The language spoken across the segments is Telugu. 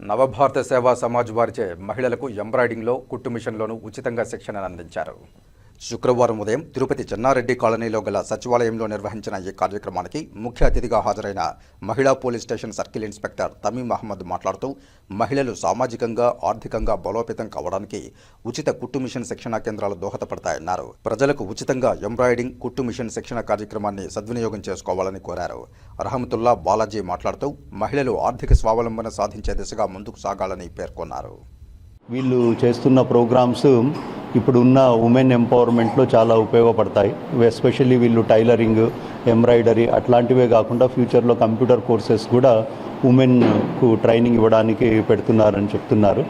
నవభారత సేవా సమాజ్ వారిచే మహిళలకు ఎంబ్రాయిడింగ్లో కుట్టు మిషన్లోనూ ఉచితంగా శిక్షణ అందించారు. శుక్రవారం ఉదయం తిరుపతి చెన్నారెడ్డి కాలనీలో గల సచివాలయంలో నిర్వహించిన ఈ కార్యక్రమానికి ముఖ్య అతిథిగా హాజరైన మహిళా police station circle inspector Tameem Ahmed మాట్లాడుతూ మహిళలు సామాజికంగా ఆర్థికంగా బలోపేతం కావడానికి ఉచిత కుట్టు మిషన్ శిక్షణా కేంద్రాలు దోహదపడతాయన్నారు. ప్రజలకు ఉచితంగా ఎంబ్రాయిడింగ్ కుట్టు మిషన్ శిక్షణ కార్యక్రమాన్ని సద్వినియోగం చేసుకోవాలని కోరారు. రహమతుల్లా బాలాజీ మాట్లాడుతూ మహిళలు ఆర్థిక స్వావలంబన సాధించే దిశగా ముందుకు సాగాలని పేర్కొన్నారు. వీళ్ళు చేస్తున్న ప్రోగ్రామ్స్ ఇప్పుడు ఉన్న ఉమెన్ ఎంపవర్మెంట్లో చాలా ఉపయోగపడతాయి. ఎస్పెషల్లీ వీళ్ళు టైలరింగ్ ఎంబ్రాయిడరీ అట్లాంటివే కాకుండా ఫ్యూచర్లో కంప్యూటర్ కోర్సెస్ కూడా ఉమెన్కు ట్రైనింగ్ ఇవ్వడానికి పెడుతున్నారని చెప్తున్నారు.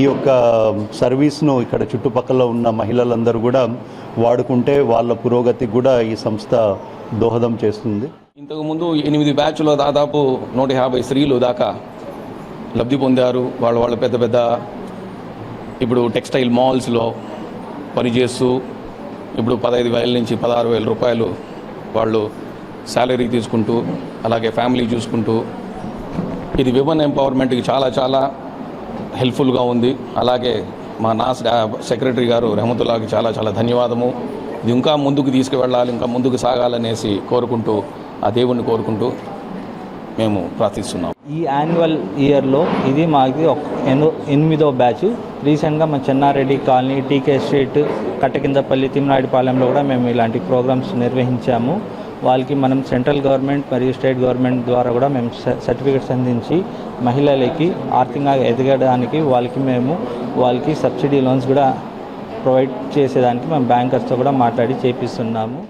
ఈ యొక్క సర్వీస్ను ఇక్కడ చుట్టుపక్కల ఉన్న మహిళలందరూ కూడా వాడుకుంటే వాళ్ళ పురోగతికి కూడా ఈ సంస్థ దోహదం చేస్తుంది. ఇంతకుముందు ఎనిమిది బ్యాచ్లో దాదాపు నూట యాభై స్త్రీలు దాకా లబ్ధి పొందారు. వాళ్ళు వాళ్ళ పెద్ద పెద్ద ఇప్పుడు టెక్స్టైల్ మాల్స్లో పనిచేస్తూ ఇప్పుడు పదహైదు వేల నుంచి పదహారు వేల రూపాయలు వాళ్ళు శాలరీ తీసుకుంటూ అలాగే ఫ్యామిలీ చూసుకుంటూ ఇది విమెన్ ఎంపవర్మెంట్కి చాలా చాలా హెల్ప్ఫుల్గా ఉంది. అలాగే మా నా సెక్రటరీ గారు రెహమతుల్లాకి చాలా చాలా ధన్యవాదము. ఇది ఇంకా ముందుకు తీసుకువెళ్ళాలి ఇంకా ముందుకు సాగాలనేసి కోరుకుంటూ ఆ దేవుణ్ణి కోరుకుంటూ మేము ప్రార్థిస్తున్నాం. ఈ యాన్యువల్ ఇయర్లో ఇది మాది ఒక ఎనిమిదో బ్యాచ్ రీసెంట్గా మా Chennareddy colony TK street Kattakindapalli తిమ్మనాయుడుపాలెంలో కూడా మేము ఇలాంటి ప్రోగ్రామ్స్ నిర్వహించాము. వాళ్ళకి మనం సెంట్రల్ గవర్నమెంట్ మరియు స్టేట్ గవర్నమెంట్ ద్వారా కూడా మేము సర్టిఫికేట్స్ సర్టిఫికెట్స్ అందించి మహిళలకి ఆర్థికంగా ఎదగడానికి వాళ్ళకి మేము వాళ్ళకి సబ్సిడీ లోన్స్ కూడా ప్రొవైడ్ చేసేదానికి మేము బ్యాంకర్స్తో కూడా మాట్లాడి చేపిస్తున్నాము.